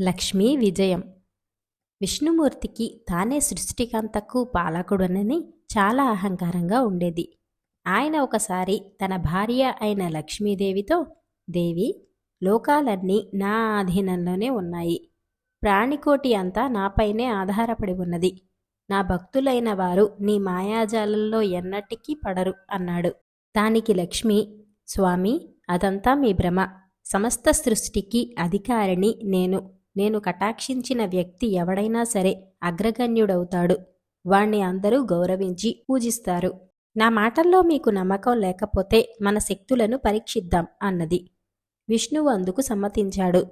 లక్ష్మీ విజయం. విష్ణుమూర్తికి తానే సృష్టికంతకు పాలకుడనని చాలా అహంకారంగా ఉండేది. ఆయన ఒకసారి తన భార్య అయిన లక్ష్మీదేవితో దేవి లోకాలన్నీ నా ఆధీనంలోనే ఉన్నాయి. ప్రాణికోటి అంతా నాపైనే ఆధారపడి ఉన్నది. నా భక్తులైన వారు నీ మాయాజాలంలో ఎన్నటికీ పడరు అన్నాడు. దానికి లక్ష్మి స్వామి అదంతా మీ భ్రమ. సమస్త సృష్టికి అధికారిని నేను. నేను కటాక్షించిన వ్యక్తి ఎవడైనా సరే అగ్రగణ్యుడవుతాడు. వాణ్ణి అందరూ గౌరవించి పూజిస్తారు. నా మాటల్లో మీకు నమ్మకం లేకపోతే మన శక్తులను పరీక్షిద్దాం అన్నది. విష్ణువు అందుకు సమ్మతించాడు.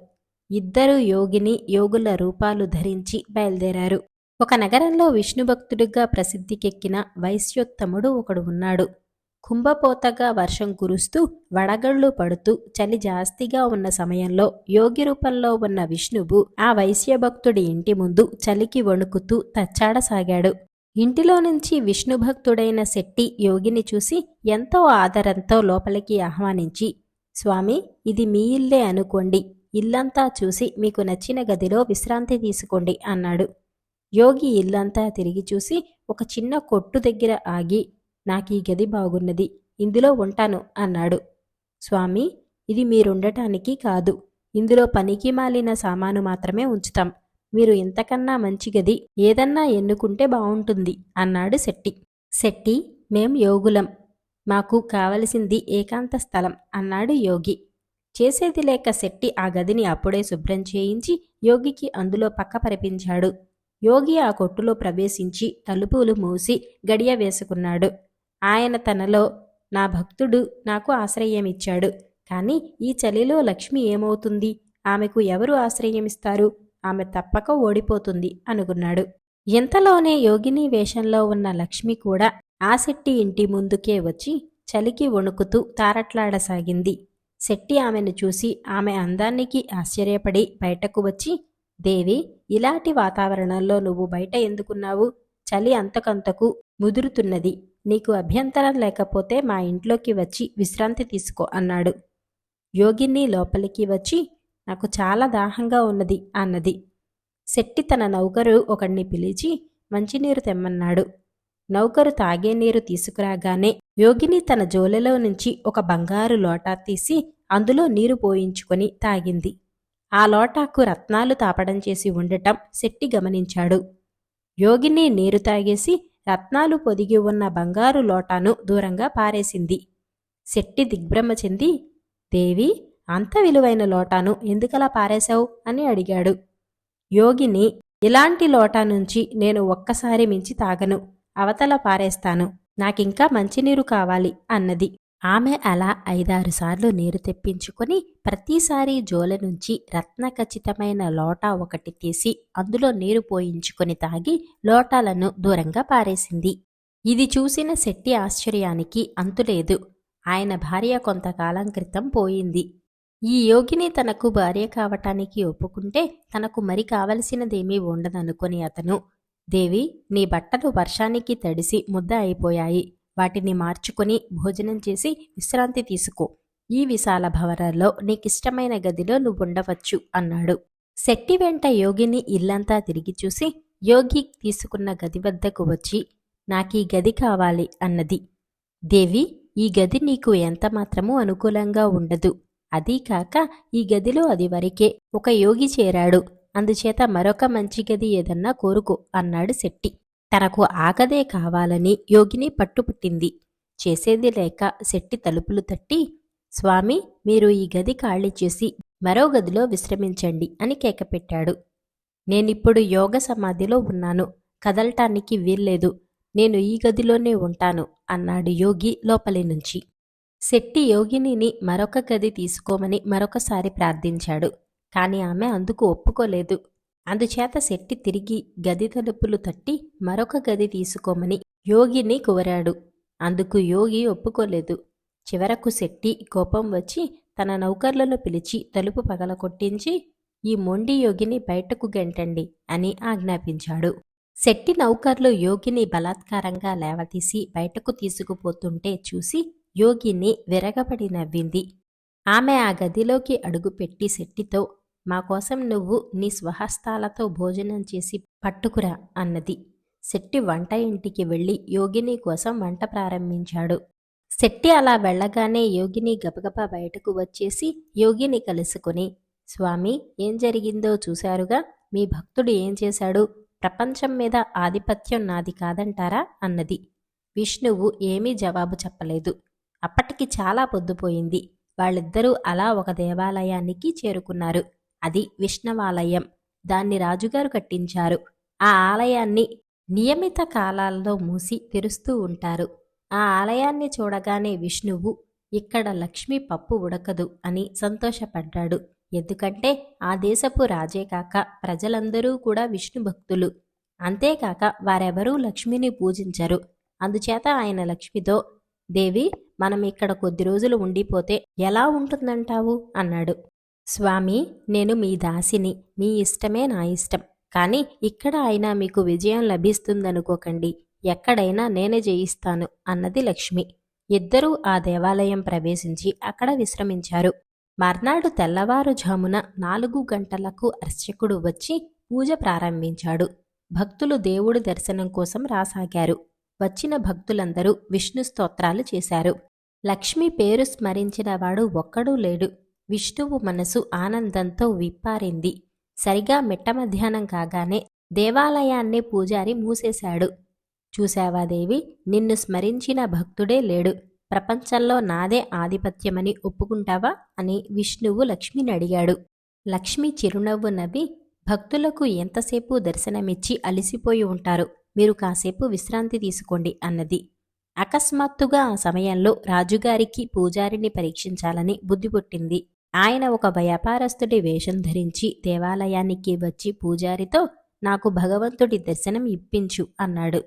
ఇద్దరు యోగిని యోగుల రూపాలు ధరించి బయలుదేరారు. ఒక నగరంలో విష్ణుభక్తుడిగా ప్రసిద్ధికెక్కిన వైశ్యోత్తముడు ఒకడు ఉన్నాడు. కుంభపోతగా వర్షం కురుస్తూ వడగళ్ళు పడుతూ చలి జాస్తిగా ఉన్న సమయంలో యోగి రూపంలో ఉన్న విష్ణువు ఆ వైశ్యభక్తుడి ఇంటి ముందు చలికి వణుకుతూ తచ్చాడసాగాడు. ఇంటిలో నుంచి విష్ణుభక్తుడైన శెట్టి యోగిని చూసి ఎంతో ఆదరంతో లోపలికి ఆహ్వానించి స్వామి ఇది మీ ఇల్లే అనుకోండి ఇల్లంతా చూసి మీకు నచ్చిన గదిలో విశ్రాంతి తీసుకోండి అన్నాడు. యోగి ఇల్లంతా తిరిగి చూసి ఒక చిన్న కొట్టు దగ్గర ఆగి నాకీ గది బాగున్నది ఇందులో ఉంటాను అన్నాడు. స్వామి ఇది మీరుండటానికి కాదు ఇందులో పనికి మాలిన సామాను మాత్రమే ఉంచుతాం. మీరు ఇంతకన్నా మంచి గది ఏదన్నా ఎన్నుకుంటే బావుంటుంది అన్నాడు శెట్టి. శెట్టి మేం యోగులం మాకు కావలసింది ఏకాంత స్థలం అన్నాడు యోగి. చేసేది లేక శెట్టి ఆ గదిని అప్పుడే శుభ్రం చేయించి యోగికి అందులో పక్క పరిపించాడు. యోగి ఆ కొట్టులో ప్రవేశించి తలుపులు మూసి గడియ వేసుకున్నాడు. ఆయన తనలో నా భక్తుడు నాకు ఆశ్రయమిచ్చాడు. కానీ ఈ చలిలో లక్ష్మి ఏమవుతుంది? ఆమెకు ఎవరు ఆశ్రయమిస్తారు? ఆమె తప్పక ఓడిపోతుంది అనుకున్నాడు. ఇంతలోనే యోగిని వేషంలో ఉన్న లక్ష్మి కూడా ఆ శెట్టి ఇంటి ముందుకే వచ్చి చలికి వణుకుతూ తారట్లాడసాగింది. శెట్టి ఆమెను చూసి ఆమె అందానికి ఆశ్చర్యపడి బయటకు వచ్చి దేవి ఇలాంటి వాతావరణంలో నువ్వు బయట ఎందుకున్నావు? చలి అంతకంతకు ముదురుతున్నది. నీకు అభ్యంతరం లేకపోతే మా ఇంట్లోకి వచ్చి విశ్రాంతి తీసుకో అన్నాడు. యోగిని లోపలికి వచ్చి నాకు చాలా దాహంగా ఉన్నది అన్నది. శెట్టి తన నౌకరు ఒకడిని పిలిచి మంచినీరు తెమ్మన్నాడు. నౌకరు తాగే నీరు తీసుకురాగానే యోగిని తన జోలెలో నుంచి ఒక బంగారు లోటా తీసి అందులో నీరు పోయించుకొని తాగింది. ఆ లోటాకు రత్నాలు తాపడం చేసి ఉండటం శెట్టి గమనించాడు. యోగిని నీరు తాగేసి రత్నాలు పొదిగి ఉన్న బంగారు లోటాను దూరంగా పారేసింది. శెట్టి దిగ్భ్రమ చెంది దేవి అంత విలువైన లోటాను ఎందుకలా పారేశావు? అని అడిగాడు. యోగిని ఇలాంటి లోటా నుంచి నేను ఒక్కసారి మించి తాగను. అవతల పారేస్తాను. నాకింకా మంచినీరు కావాలి అన్నది. ఆమె అలా ఐదారు సార్లు నీరు తెప్పించుకొని ప్రతిసారి జోల నుంచి రత్న ఖచ్చితమైన లోటా ఒకటి తీసి అందులో నీరు పోయించుకొని తాగి లోటాలను దూరంగా పారేసింది. ఇది చూసిన శెట్టి ఆశ్చర్యానికి అంతులేదు. ఆయన భార్య కొంతకాలం క్రితం పోయింది. ఈ యోగిని తనకు భార్య కావటానికి ఒప్పుకుంటే తనకు మరి కావలసినదేమీ ఉండదనుకొని అతను దేవి నీ బట్టలు వర్షానికి తడిసి ముద్ద అయిపోయాయి. వాటిని మార్చుకొని భోజనం చేసి విశ్రాంతి తీసుకో. ఈ విశాల భవనంలో నీకిష్టమైన గదిలో నువ్వు ఉండవచ్చు అన్నాడు. శెట్టి వెంట యోగిని ఇల్లంతా తిరిగి చూసి యోగి తీసుకున్న గది వద్దకు వచ్చి నాకీ గది కావాలి అన్నది. దేవి ఈ గది నీకు ఎంతమాత్రము అనుకూలంగా ఉండదు. అదీ కాక ఈ గదిలో అది వరకే. ఒక యోగి చేరాడు. అందుచేత మరొక మంచి గది ఏదన్నా కోరుకో అన్నాడు శెట్టి. తనకు ఆగదే కావాలని యోగిని పట్టుపుట్టింది. చేసేది లేక శెట్టి తలుపులు తట్టి స్వామి మీరు ఈ గది ఖాళీ చేసి మరో గదిలో విశ్రమించండి అని కేకపెట్టాడు. నేనిప్పుడు యోగ సమాధిలో ఉన్నాను. కదలటానికి వీల్లేదు. నేను ఈ గదిలోనే ఉంటాను అన్నాడు యోగి లోపలి నుంచి. శెట్టి యోగినిని మరొక గది తీసుకోమని మరొకసారి ప్రార్థించాడు. కాని ఆమె అందుకు ఒప్పుకోలేదు. అందుచేత శెట్టి తిరిగి గది తలుపులు తట్టి మరొక గది తీసుకోమని యోగిని కోరాడు. అందుకు యోగి ఒప్పుకోలేదు. చివరకు శెట్టి కోపం వచ్చి తన నౌకర్లను పిలిచి తలుపు పగలకొట్టించి ఈ మొండి యోగిని బయటకు గెంటండి అని ఆజ్ఞాపించాడు. శెట్టి నౌకర్లు యోగిని బలాత్కారంగా లేవతీసి బయటకు తీసుకుపోతుంటే చూసి యోగిని విరగబడి నవ్వింది. ఆమె ఆ గదిలోకి అడుగుపెట్టి శెట్టితో మా కోసం నువ్వు నీ స్వహస్తాలతో భోజనం చేసి పట్టుకురా అన్నది. శెట్టి వంట ఇంటికి వెళ్ళి యోగిని కోసం వంట ప్రారంభించాడు. శెట్టి అలా వెళ్ళగానే యోగిని గబగబా బయటకు వచ్చేసి యోగిని కలుసుకుని స్వామి ఏం జరిగిందో చూశారుగా? మీ భక్తుడు ఏం చేశాడు? ప్రపంచం మీద ఆధిపత్యం నాది కాదంటారా? అన్నది. విష్ణువు ఏమీ జవాబు చెప్పలేదు. అప్పటికి చాలా పొద్దుపోయింది. వాళ్ళిద్దరూ అలా ఒక దేవాలయానికి చేరుకున్నారు. అది విష్ణవాలయం. దాన్ని రాజుగారు కట్టించారు. ఆ ఆలయాన్ని నియమిత కాలాల్లో మూసి తెరుస్తూ ఉంటారు. ఆ ఆలయాన్ని చూడగానే విష్ణువు ఇక్కడ లక్ష్మి పప్పు ఉడకదు అని సంతోషపడ్డాడు. ఎందుకంటే ఆ దేశపు రాజే కాక ప్రజలందరూ కూడా విష్ణు భక్తులు. అంతేకాక వారెవరూ లక్ష్మిని పూజించరు. అందుచేత ఆయన లక్ష్మితో దేవి మనం ఇక్కడ కొద్ది రోజులు ఉండిపోతే ఎలా ఉంటుందంటావు? అన్నాడు. స్వామి నేను మీ దాసిని. మీ ఇష్టమే నా ఇష్టం. కానీ ఇక్కడ అయినా మీకు విజయం లభిస్తుందనుకోకండి. ఎక్కడైనా నేనే జయిస్తాను అన్నది లక్ష్మి. ఇద్దరూ ఆ దేవాలయం ప్రవేశించి అక్కడ విశ్రమించారు. మర్నాడు తెల్లవారుజామున నాలుగు గంటలకు అర్చకుడు వచ్చి పూజ ప్రారంభించాడు. భక్తులు దేవుడి దర్శనం కోసం రాసాగారు. వచ్చిన భక్తులందరూ విష్ణు స్తోత్రాలు చేశారు. లక్ష్మి పేరు స్మరించినవాడు ఒక్కడూ లేడు. విష్ణువు మనసు ఆనందంతో విప్పారింది. సరిగా మిట్ట మధ్యాహ్నం కాగానే దేవాలయాన్ని పూజారి మూసేశాడు. చూశావా దేవి నిన్ను స్మరించిన భక్తుడే లేడు. ప్రపంచంలో నాదే ఆధిపత్యమని ఒప్పుకుంటావా అని విష్ణువు లక్ష్మిని అడిగాడు. లక్ష్మి చిరునవ్వు నవ్వి భక్తులకు ఎంతసేపు దర్శనమిచ్చి అలిసిపోయి ఉంటారు? మీరు కాసేపు విశ్రాంతి తీసుకోండి అన్నది. అకస్మాత్తుగా ఆ సమయంలో రాజుగారికి పూజారిని పరీక్షించాలని బుద్ధి పుట్టింది. ఆయన ఒక వ్యాపారస్తుడి వేషం ధరించి దేవాలయానికి వచ్చి పూజారితో నాకు భగవంతుడి దర్శనం ఇప్పించు అన్నాడు.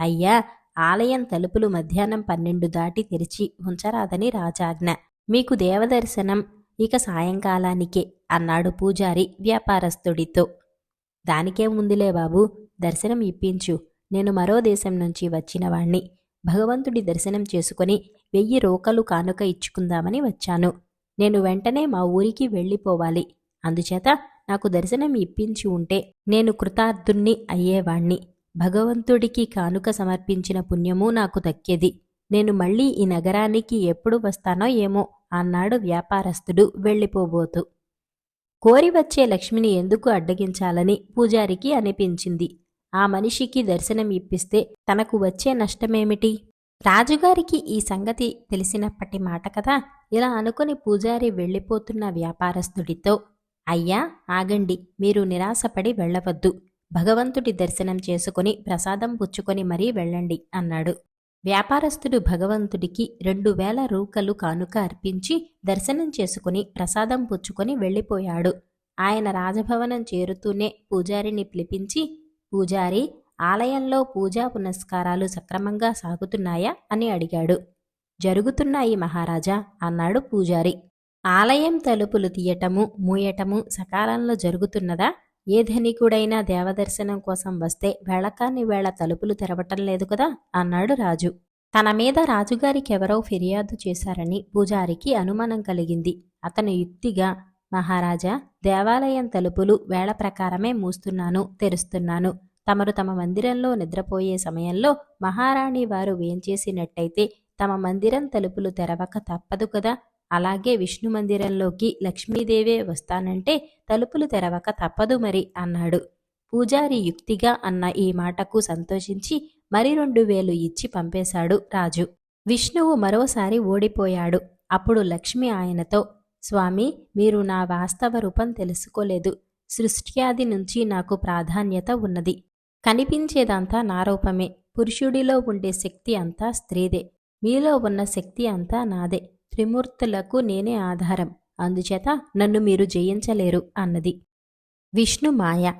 అయ్యా ఆలయం తలుపులు మధ్యాహ్నం పన్నెండు దాటి తెరిచి ఉంచరాదని రాజాజ్ఞ. మీకు దేవదర్శనం ఇక సాయంకాలానికే అన్నాడు పూజారి వ్యాపారస్తుడితో. దానికే ముందులే బాబు దర్శనం ఇప్పించు. నేను మరో దేశం నుంచి వచ్చినవాణ్ణి భగవంతుడి దర్శనం చేసుకుని వెయ్యి రోకలు కానుక ఇచ్చుకుందామని వచ్చాను. నేను వెంటనే మా ఊరికి వెళ్ళిపోవాలి. అందుచేత నాకు దర్శనం ఇప్పించి ఉంటే నేను కృతార్థుణ్ణి అయ్యేవాణ్ణి. భగవంతుడికి కానుక సమర్పించిన పుణ్యము నాకు దక్కేది. నేను మళ్ళీ ఈ నగరానికి ఎప్పుడు వస్తానో ఏమో అన్నాడు వ్యాపారస్తుడు వెళ్ళిపోబోతూ. కోరి వచ్చే లక్ష్మిని ఎందుకు అడ్డగించాలని పూజారికి అనిపించింది. ఆ మనిషికి దర్శనం ఇప్పిస్తే తనకు వచ్చే నష్టమేమిటి? రాజుగారికి ఈ సంగతి తెలిసినప్పటి మాట కదా? ఇలా అనుకుని పూజారి వెళ్ళిపోతున్న వ్యాపారస్తుడితో అయ్యా ఆగండి మీరు నిరాశపడి వెళ్ళవద్దు. భగవంతుడి దర్శనం చేసుకుని ప్రసాదం పుచ్చుకొని మరీ వెళ్ళండి అన్నాడు. వ్యాపారస్తుడు భగవంతుడికి రెండు వేల రూకలు కానుక అర్పించి దర్శనం చేసుకుని ప్రసాదం పుచ్చుకొని వెళ్ళిపోయాడు. ఆయన రాజభవనం చేరుతూనే పూజారిని పిలిపించి పూజారి ఆలయంలో పూజా పునస్కారాలు సక్రమంగా సాగుతున్నాయా అని అడిగాడు. జరుగుతున్నాయి మహారాజా అన్నాడు పూజారి. ఆలయం తలుపులు తీయటము మూయటము సకాలంలో జరుగుతున్నదా? ఏ ధనికుడైనా దేవదర్శనం కోసం వస్తే వేళకాని వేళ తలుపులు తెరవటం లేదు కదా? అన్నాడు రాజు. తన మీద రాజుగారికెవరో ఫిర్యాదు చేశారని పూజారికి అనుమానం కలిగింది. అతను యుక్తిగా మహారాజా దేవాలయం తలుపులు వేళ ప్రకారమే మూస్తున్నాను తెరుస్తున్నాను. తమరు తమ మందిరంలో నిద్రపోయే సమయంలో మహారాణి వారు వేంచేసినట్టయితే తమ మందిరం తలుపులు తెరవక తప్పదు కదా. అలాగే విష్ణు మందిరంలోకి లక్ష్మీదేవే వస్తానంటే తలుపులు తెరవక తప్పదు మరి అన్నాడు. పూజారి యుక్తిగా అన్న ఈ మాటకు సంతోషించి మరి రెండు వేలు ఇచ్చి పంపేశాడు రాజు. విష్ణువు మరోసారి ఓడిపోయాడు. అప్పుడు లక్ష్మి ఆయనతో స్వామి మీరు నా వాస్తవ రూపం తెలుసుకోలేదు. సృష్ట్యాది నుంచి నాకు ప్రాధాన్యత ఉన్నది. కనిపించేదంతా నా రూపమే. పురుషుడిలో ఉండే శక్తి అంతా స్త్రీదే. మీలో ఉన్న శక్తి అంతా నాదే. త్రిమూర్తులకు నేనే ఆధారం. అందుచేత నన్ను మీరు జయించలేరు అన్నది. విష్ణు మాయ.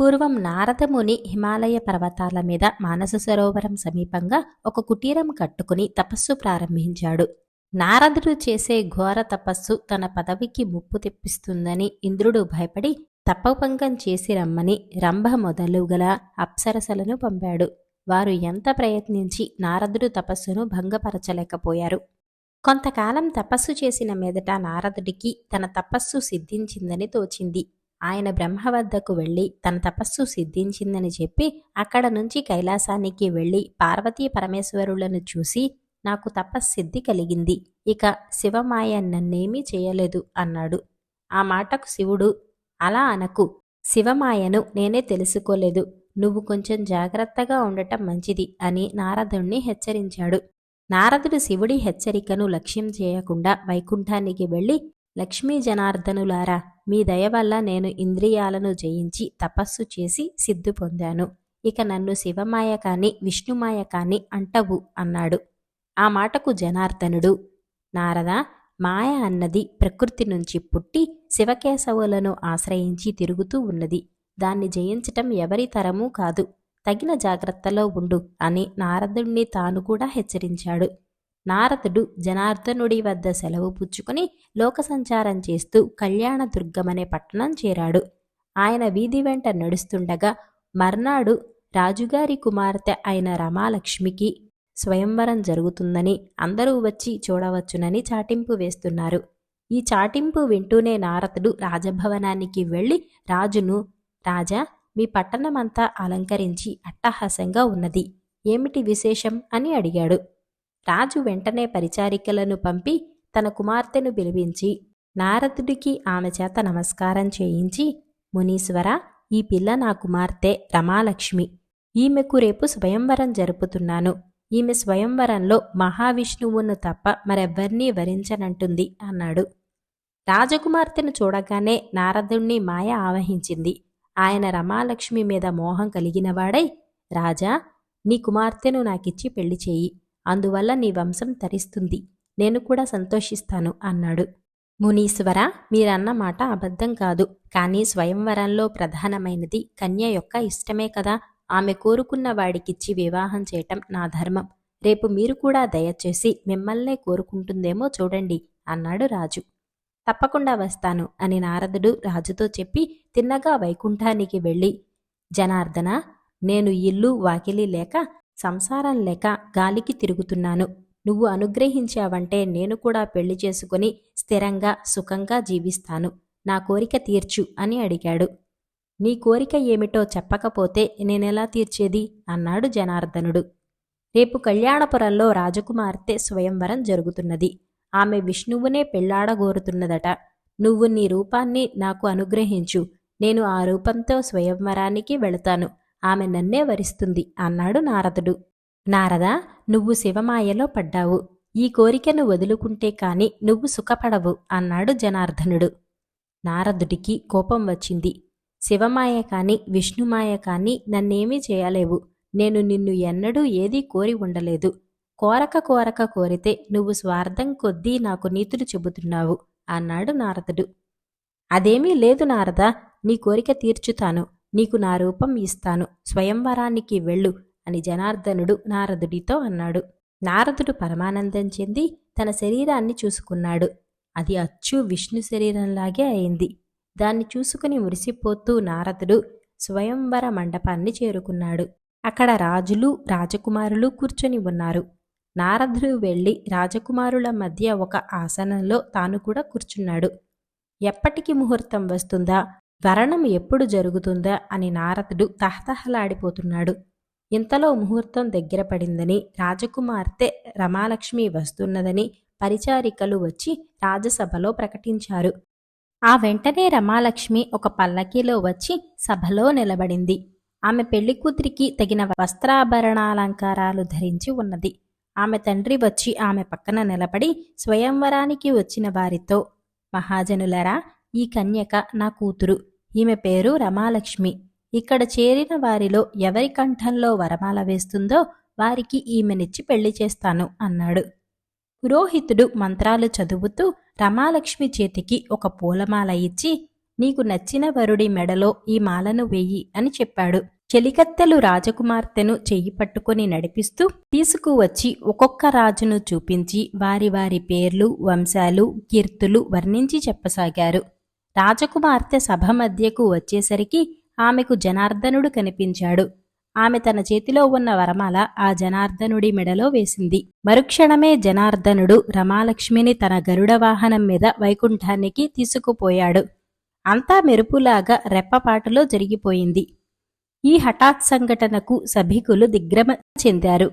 పూర్వం నారదముని హిమాలయ పర్వతాల మీద మానస సరోవరం సమీపంగా ఒక కుటీరం కట్టుకుని తపస్సు ప్రారంభించాడు. నారదుడు చేసే ఘోర తపస్సు తన పదవికి ముప్పు తెప్పిస్తుందని ఇంద్రుడు భయపడి తప్పపంకం చేసి రమ్మని రంభ మొదలుగల అప్సరసలను పంపాడు. వారు ఎంత ప్రయత్నించి నారదుడు తపస్సును భంగపరచలేకపోయారు. కొంతకాలం తపస్సు చేసిన మీదట నారదుడికి తన తపస్సు సిద్ధించిందని తోచింది. ఆయన బ్రహ్మ వద్దకు వెళ్ళి తన తపస్సు సిద్ధించిందని చెప్పి అక్కడ నుంచి కైలాసానికి వెళ్ళి పార్వతీ పరమేశ్వరులను చూసి నాకు తపస్సిద్ధి కలిగింది. ఇక శివమాయ నన్నేమీ చేయలేదు అన్నాడు. ఆ మాటకు శివుడు అలా అనకు. శివమాయను నేనే తెలుసుకోలేదు. నువ్వు కొంచెం జాగ్రత్తగా ఉండటం మంచిది అని నారదుణ్ణి హెచ్చరించాడు. నారదుడు శివుడి హెచ్చరికను లక్ష్యం చేయకుండా వైకుంఠానికి వెళ్ళి లక్ష్మీ జనార్దనులారా మీ దయ వల్ల నేను ఇంద్రియాలను జయించి తపస్సు చేసి సిద్ధు పొందాను. ఇక నన్ను శివమాయ కాని విష్ణుమాయ కాని అంటవు అన్నాడు. ఆ మాటకు జనార్దనుడు నారద మాయ అన్నది ప్రకృతి నుంచి పుట్టి శివకేశవులను ఆశ్రయించి తిరుగుతూ ఉన్నది. దాన్ని జయించటం ఎవరి తరమూ కాదు. తగిన జాగ్రత్తలో ఉండు అని నారదుణ్ణి తాను కూడా హెచ్చరించాడు. నారదుడు జనార్దనుడి వద్ద సెలవు పుచ్చుకుని లోక సంచారం చేస్తూ కళ్యాణదుర్గమనే పట్టణం చేరాడు. ఆయన వీధి వెంట నడుస్తుండగా మర్నాడు రాజుగారి కుమార్తె అయిన రమాలక్ష్మికి స్వయంవరం జరుగుతుందని అందరూ వచ్చి చూడవచ్చునని చాటింపు వేస్తున్నారు. ఈ చాటింపు వింటూనే నారదుడు రాజభవనానికి వెళ్ళి రాజును రాజా మీ పట్టణమంతా అలంకరించి అట్టహాసంగా ఉన్నది. ఏమిటి విశేషం? అని అడిగాడు. రాజు వెంటనే పరిచారికలను పంపి తన కుమార్తెను పిలిపించి నారదుడికి ఆమె చేత నమస్కారం చేయించి మునీశ్వర ఈ పిల్ల నా కుమార్తె రమాలక్ష్మి. ఈమెకు రేపు స్వయంవరం జరుపుతున్నాను. ఈమె స్వయంవరంలో మహావిష్ణువును తప్ప మరెవ్వరినీ వరించనంటుంది అన్నాడు. రాజకుమార్తెను చూడగానే నారదుణ్ణి మాయ ఆవహించింది. ఆయన రమాలక్ష్మి మీద మోహం కలిగినవాడై రాజా నీ కుమార్తెను నాకిచ్చి పెళ్ళి చేయి. అందువల్ల నీ వంశం తరిస్తుంది. నేను కూడా సంతోషిస్తాను అన్నాడు. మునీశ్వర మీరన్న మాట అబద్ధం కాదు. కానీ స్వయంవరంలో ప్రధానమైనది కన్య యొక్క ఇష్టమే కదా. ఆమె కోరుకున్న వాడికిచ్చి వివాహం చేయటం నా ధర్మం. రేపు మీరు కూడా దయచేసి మిమ్మల్నే కోరుకుంటుందేమో చూడండి అన్నాడు రాజు. తప్పకుండా వస్తాను అని నారదుడు రాజుతో చెప్పి తిన్నగా వైకుంఠానికి వెళ్ళి జనార్దన నేను ఇల్లు వాకిలి లేక సంసారం లేక గాలికి తిరుగుతున్నాను. నువ్వు అనుగ్రహించావంటే నేను కూడా పెళ్ళి చేసుకుని స్థిరంగా సుఖంగా జీవిస్తాను. నా కోరిక తీర్చు అని అడిగాడు. నీ కోరిక ఏమిటో చెప్పకపోతే నేనెలా తీర్చేది? అన్నాడు జనార్దనుడు. రేపు కళ్యాణపురంలో రాజకుమార్తె స్వయంవరం జరుగుతున్నది. ఆమె విష్ణువునే పెళ్ళాడగోరుతున్నదట. నువ్వు నీ రూపాన్ని నాకు అనుగ్రహించు. నేను ఆ రూపంతో స్వయంవరానికి వెళతాను. ఆమె నన్నే వరిస్తుంది అన్నాడు నారదుడు. నారద నువ్వు శివమాయలో పడ్డావు. ఈ కోరికను వదులుకుంటే కాని నువ్వు సుఖపడవు అన్నాడు జనార్దనుడు. నారదుడికి కోపం వచ్చింది. శివమాయ కానీ విష్ణుమాయ కానీ నన్నేమీ చేయలేవు. నేను నిన్ను ఎన్నడూ ఏదీ కోరి ఉండలేదు. కోరక కోరక కోరితే నువ్వు స్వార్థం కొద్దీ నాకు నీతులు చెబుతున్నావు అన్నాడు నారదుడు. అదేమీ లేదు నారద నీ కోరిక తీర్చుతాను నీకు నా రూపం ఇస్తాను స్వయంవరానికి వెళ్ళు అని జనార్దనుడు నారదుడితో అన్నాడు. నారదుడు పరమానందం చెంది తన శరీరాన్ని చూసుకున్నాడు. అది అచ్చు విష్ణు శరీరంలాగే అయింది. దాన్ని చూసుకుని మురిసిపోతూ నారదుడు స్వయంవర మండపాన్ని చేరుకున్నాడు. అక్కడ రాజులు రాజకుమారులు కూర్చొని ఉన్నారు. నారదుడు వెళ్ళి రాజకుమారుల మధ్య ఒక ఆసనంలో తాను కూడా కూర్చున్నాడు. ఎప్పటికి ముహూర్తం వస్తుందా? వరణం ఎప్పుడు జరుగుతుందా? అని నారదుడు తహతహలాడిపోతున్నాడు. ఇంతలో ముహూర్తం దగ్గర పడిందని రాజకుమార్తె రమాలక్ష్మి వస్తున్నదని పరిచారికలు వచ్చి రాజసభలో ప్రకటించారు. ఆ వెంటనే రమాలక్ష్మి ఒక పల్లకీలో వచ్చి సభలో నిలబడింది. ఆమె పెళ్ళికూతురికి తగిన వస్త్రాభరణాలంకారాలు ధరించి ఉన్నది. ఆమె తండ్రి వచ్చి ఆమె పక్కన నిలబడి స్వయంవరానికి వచ్చిన వారితో మహాజనులరా ఈ కన్యక నా కూతురు. ఈమె పేరు రమాలక్ష్మి. ఇక్కడ చేరిన వారిలో ఎవరి కంఠంలో వరమాల వేస్తుందో వారికి ఈమెనిచ్చి పెళ్ళి చేస్తాను అన్నాడు. పురోహితుడు మంత్రాలు చదువుతూ రమాలక్ష్మి చేతికి ఒక పూలమాల ఇచ్చి నీకు నచ్చిన వరుడి మెడలో ఈ మాలను వెయ్యి అని చెప్పాడు. చెలికత్తెలు రాజకుమార్తెను చెయ్యి పట్టుకుని నడిపిస్తూ తీసుకువచ్చి ఒక్కొక్క రాజును చూపించి వారి వారి పేర్లు వంశాలు కీర్తులు వర్ణించి చెప్పసాగారు. రాజకుమార్తె సభ మధ్యకు వచ్చేసరికి ఆమెకు జనార్దనుడు కనిపించాడు. ఆమె తన చేతిలో ఉన్న వరమాల ఆ జనార్దనుడి మెడలో వేసింది. మరుక్షణమే జనార్దనుడు రమాలక్ష్మిని తన గరుడ వాహనం మీద వైకుంఠానికి తీసుకుపోయాడు. అంతా మెరుపులాగా రెప్పపాటులో జరిగిపోయింది. ఈ హఠాత్ సంఘటనకు సభికులు దిగ్భ్రమ చెందారు.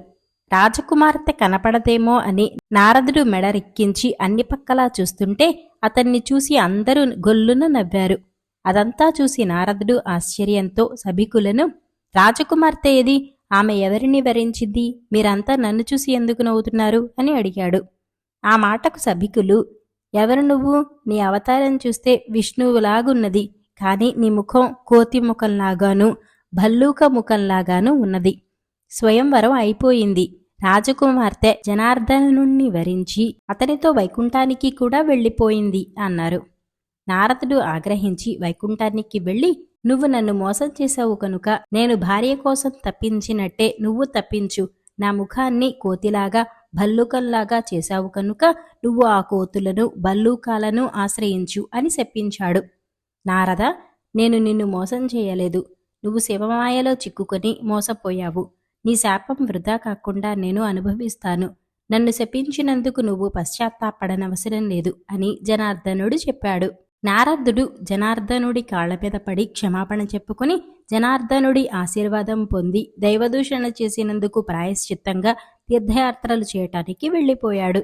రాజకుమార్తె కనపడదేమో అని నారదుడు మెడరిక్కించి అన్ని పక్కలా చూస్తుంటే అతన్ని చూసి అందరూ గొల్లున నవ్వారు. అదంతా చూసి నారదుడు ఆశ్చర్యంతో సభికులను రాజకుమార్తె ఏది ఆమె ఎవరిని వరించింది మీరంతా నన్ను చూసి ఎందుకు నవ్వుతున్నారు? అని అడిగాడు. ఆ మాటకు సభికులు ఎవరు నువ్వు? నీ అవతారం చూస్తే విష్ణువులాగున్నది కాని నీ ముఖం కోతి ముఖంలాగాను భల్లూక ముఖంలాగాను ఉన్నది. స్వయంవరం అయిపోయింది. రాజకుమార్తె జనార్దనుణ్ణి వరించి అతనితో వైకుంఠానికి కూడా వెళ్ళిపోయింది అన్నారు. నారదుడు ఆగ్రహించి వైకుంఠానికి వెళ్ళి నువ్వు నన్ను మోసం చేశావు కనుక నేను భార్య కోసం తప్పించినట్టే నువ్వు తప్పించు. నా ముఖాన్ని కోతిలాగా భల్లుకల్లాగా చేశావు కనుక నువ్వు ఆ కోతులను భల్లూకాలను ఆశ్రయించు అని చెప్పించాడు నారద నేను నిన్ను మోసం చేయలేదు. నువ్వు శివమాయలో చిక్కుకొని మోసపోయావు. నీ శాపం వృధా కాకుండా నేను అనుభవిస్తాను. నన్ను శపించినందుకు నువ్వు పశ్చాత్తాపడనవసరం లేదు అని జనార్దనుడు చెప్పాడు. నారదుడు జనార్దనుడి కాళ్ళ మీద పడి క్షమాపణ చెప్పుకుని జనార్దనుడి ఆశీర్వాదం పొంది దైవదూషణ చేసినందుకు ప్రాయశ్చిత్తంగా తీర్థయాత్రలు చేయటానికి వెళ్ళిపోయాడు.